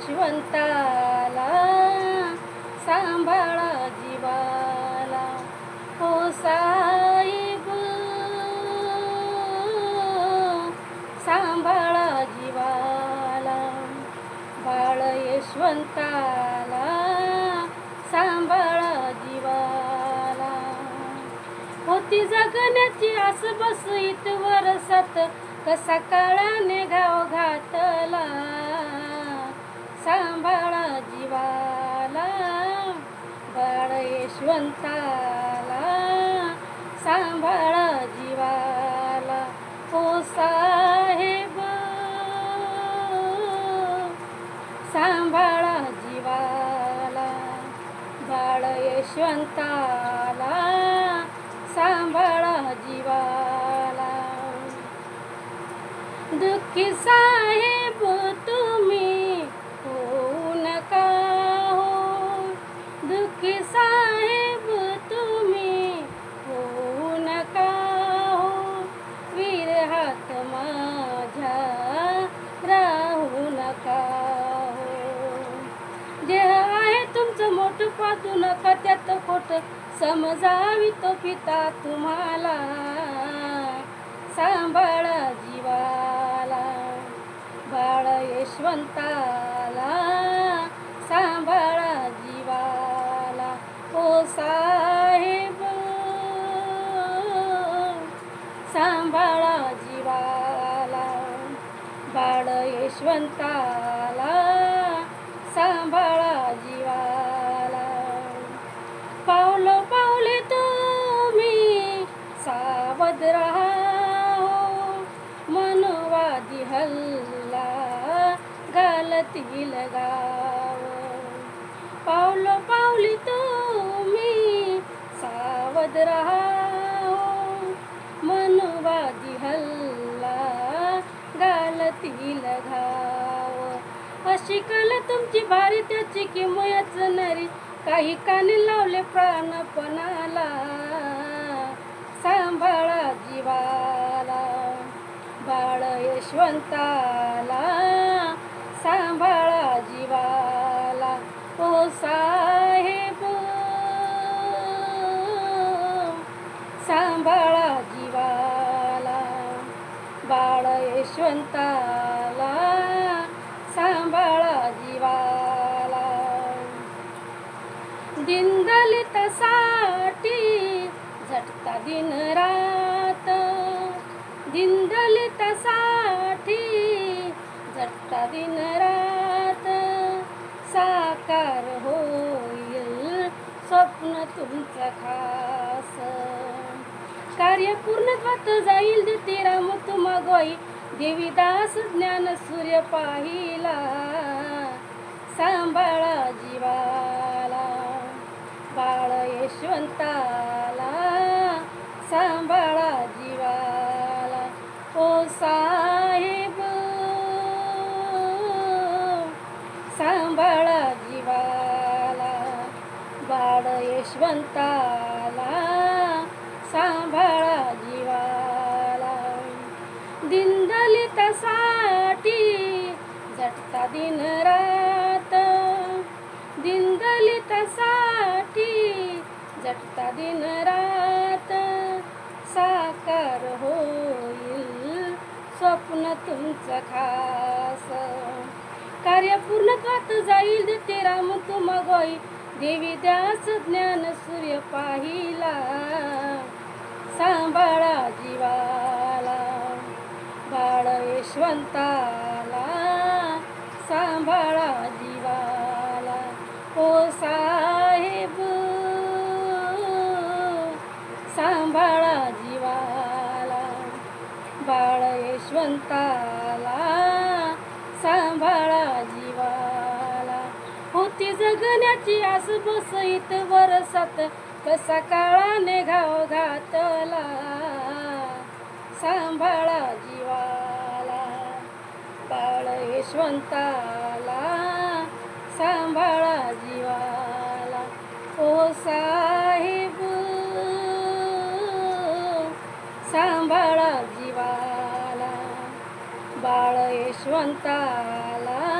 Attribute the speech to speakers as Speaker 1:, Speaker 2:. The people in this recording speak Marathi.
Speaker 1: यशवंताला सांभाळा जीवाला. हो साहेब सांभाळा जीवाला. बाळ यशवंताला सांभाळा जीवाला. होती जगण्याची आस बस इतवर सत. कसा काळाने गाव भगवंताला सांभाळा जीवाला. हो साहेब सांभाळा जीवाला. बाळ यशवंताला सांभाळा जीवाला. दुःखी साहेब तू तुमचं मोठं पाहू नका त्यात खोट समजावी तो पिता तुम्हाला. सांभाळा जीवाला बाळ यशवंताला. सांभाळा जीवाला ओ साहेब. सांभाळा जीवाला बाळ यशवंताला. सांभाळा जीवाला. करत राहा हो. मनवादी हल्ला घालतील गाव पावलो पावली तुम्ही सावध राहा हो. मनवादी हल्ला घालतील घाव अशी कल तुमची भारी त्याची किमयच नरी काही कानी लावले प्राणपणाला सांभाळा जीवाला. बाळ यशवंताला सांभाळा जीवाला. ओ साहेब सांभाळा जीवाला. बाळ यशवंताला सांभाळ जीवाला. सा ता दिन रात. दिनदलितासाठी झटता दिन रात. साकार होईल स्वप्न तुमचं खास. कार्य पूर्णत्वात जाईल देते राम तुमगोई देवीदास ज्ञान सूर्य पाहिला. सांभाळा जीवाला. बाळ यशवंता साहेब. सांभाळा जीवाला बाळ यशवंताला. सांभाळा जीवाला. दिनदलितासाठी झटता दिन रात. दिनदलितासाठी झटता दिन रात. साकार हो तुमचं खास. कार्य पूर्णत्वात जाईल देते राम तुमगोई देवी द्यास ज्ञान सूर्य पाहिला. सांभाळा जीवाला. बाळ यशवंताला सांभाळा जीवाला. ओ सा बाळ यशवंताला सांभाळा जीवाला. होती जगण्याची आस बसईत वरसात कसा काळाने घाव घातला. सांभाळा जीवाला. बाळ यशवंताला सांभाळा जीवाला. ओ साहेब सांभाळा जीवाला. बाळ यशवंताला